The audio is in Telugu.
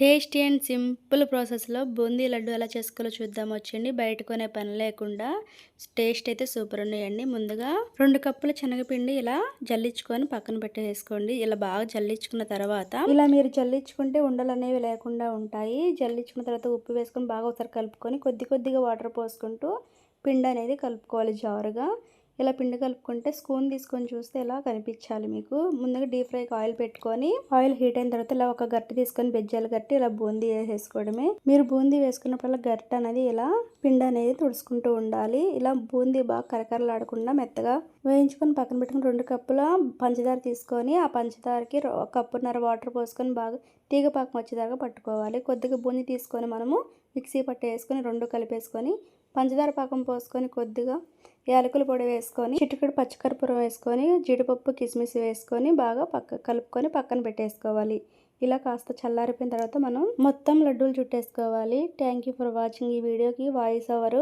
టేస్టీ అండ్ సింపుల్ ప్రాసెస్లో బూందీ లడ్డు ఎలా చేసుకోవాలో చూద్దాం. వచ్చండి బయట కొనే పని లేకుండా టేస్ట్ అయితే సూపర్ ఉన్నాయండి. ముందుగా రెండు కప్పుల శనగపిండి ఇలా జల్లించుకొని పక్కన పెట్టేసుకోండి. ఇలా బాగా జల్లించుకున్న తర్వాత ఇలా మీరు జల్లించుకుంటే ఉండలు అనేవి లేకుండా ఉంటాయి. జల్లించుకున్న తర్వాత ఉప్పు వేసుకొని బాగా ఒకసారి కలుపుకొని కొద్ది కొద్దిగా వాటర్ పోసుకుంటూ పిండి అనేది కలుపుకోవాలి జారుగా. ఇలా పిండి కలుపుకుంటే స్పూన్ తీసుకొని చూస్తే ఇలా కనిపించాలి మీకు? ముందుగా డీప్ ఫ్రైకి ఆయిల్ పెట్టుకొని ఆయిల్ హీట్ అయిన తర్వాత ఇలా ఒక గట్టి తీసుకొని బెజ్జాలు గట్టి ఇలా బూందీ వేసేసుకోవడమే. మీరు బూందీ వేసుకున్నప్పుడు గట్టి అనేది ఇలా పిండి అనేది తుడుచుకుంటూ ఉండాలి. ఇలా బూందీ బాగా కరకరలాడకుండా మెత్తగా వేయించుకొని పక్కన పెట్టుకుని రెండు కప్పుల పంచదార తీసుకొని ఆ పంచదారకి కప్పున్నర వాటర్ పోసుకొని బాగా తీగ పాకం వచ్చేదాకా పట్టుకోవాలి. కొద్దిగా బూందీ తీసుకొని మనము మిక్సీ పట్టు వేసుకొని రెండు కలిపేసుకొని పంచదార పాకం పోసుకొని కొద్దిగా యాలకుల పొడి వేసుకొని చిటికెడు పచ్చికర్పూరం వేసుకొని జీడిపప్పు కిస్మిస్ వేసుకొని బాగా పక్క కలుపుకొని పక్కన పెట్టేసుకోవాలి. ఇలా కాస్త చల్లారిపోయిన తర్వాత మనం మొత్తం లడ్డూలు చుట్టేసుకోవాలి. థ్యాంక్ యూ ఫర్ వాచింగ్ ఈ వీడియోకి. Voice over